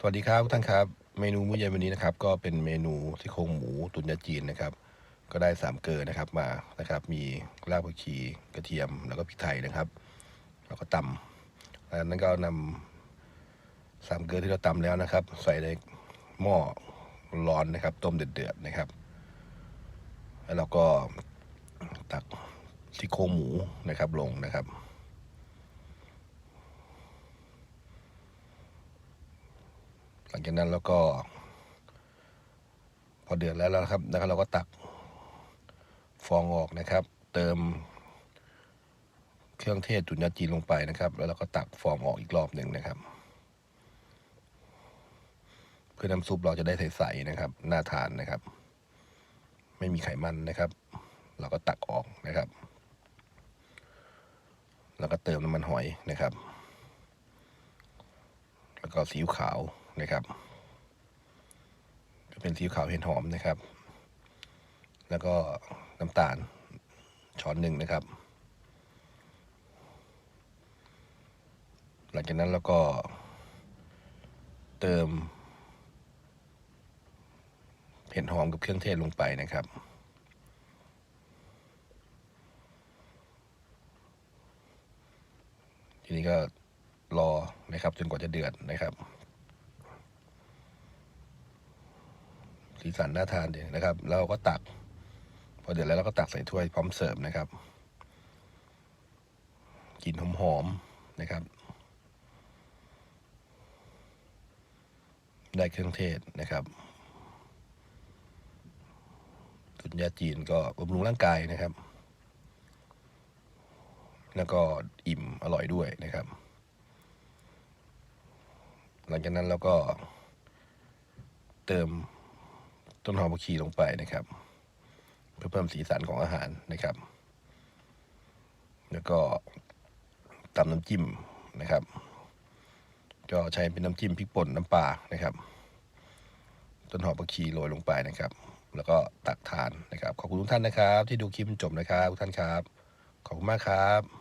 สวัสดีครับทุกท่านครับ เมนูมื้อเย็นวันนี้นะครับ ก็เป็นเมนูที่โครงหมูตุ๋นยาจีนนะครับ ก็ได้สามเกลือนะครับมานะครับ มีรากผักชีกระเทียมแล้วก็พริกไทยนะครับ แล้วก็ตำแล้วนั้นก็นำสามเกลือที่เราตำแล้วนะครับ ใส่ในหม้อร้อนนะครับ ต้มเดือดๆนะครับ แล้วเราก็ตักที่โครงหมูนะครับลงนะครับ ลังจากนั้นแล้วก็ พอเดือดแล้วนะครับนะครับเราก็ตักฟองออกนะครับ เติมเครื่องเทศจุนยาจีนลงไปนะครับ แล้วเราก็ตักฟองออกอีกรอบหนึ่งนะครับ เพื่อน้ำซุปเราจะได้ใสๆนะครับน่าทานนะครับ ไม่มีไขมันนะครับ เราก็ตักออกนะครับ แล้วก็เติมน้ำมันหอยนะครับ แล้วก็ซีอิ๊วขาว นะครับจะเป็นซีอิ๊วขาวเห็ดหอมนะครับ แล้วก็น้ำตาลช้อนหนึ่งนะครับ หลังจากนั้นเราก็เติมเห็ดหอมกับเครื่องเทศลงไปนะครับ ทีนี้ก็รอนะครับจนกว่าจะเดือดนะครับ สีสันน่าทานดีนะครับ แล้วเราก็ตัก พอเดือดแล้วเราก็ตักใส่ถ้วยพร้อมเสิร์ฟนะครับกลิ่นหอมๆนะครับ ได้เครื่องเทศนะครับสุนยาจีนก็บำรุงร่างกายนะครับ แล้วก็อิ่มอร่อยด้วยนะครับ หลังจากนั้นเราก็เติม ต้นหอมผักชีลงไปนะครับ เพื่อเพิ่มสีสันของอาหารนะครับ แล้วก็ตำน้ำจิ้มนะครับ ก็ใช้เป็นน้ำจิ้มพริกป่นน้ำปลานะครับ ต้นหอมผักชีโรยลงไปนะครับ แล้วก็ตักทานนะครับ ขอบคุณทุกท่านนะครับ ที่ดูคลิปจนจบนะครับทุกท่านครับ ขอบคุณมากครับ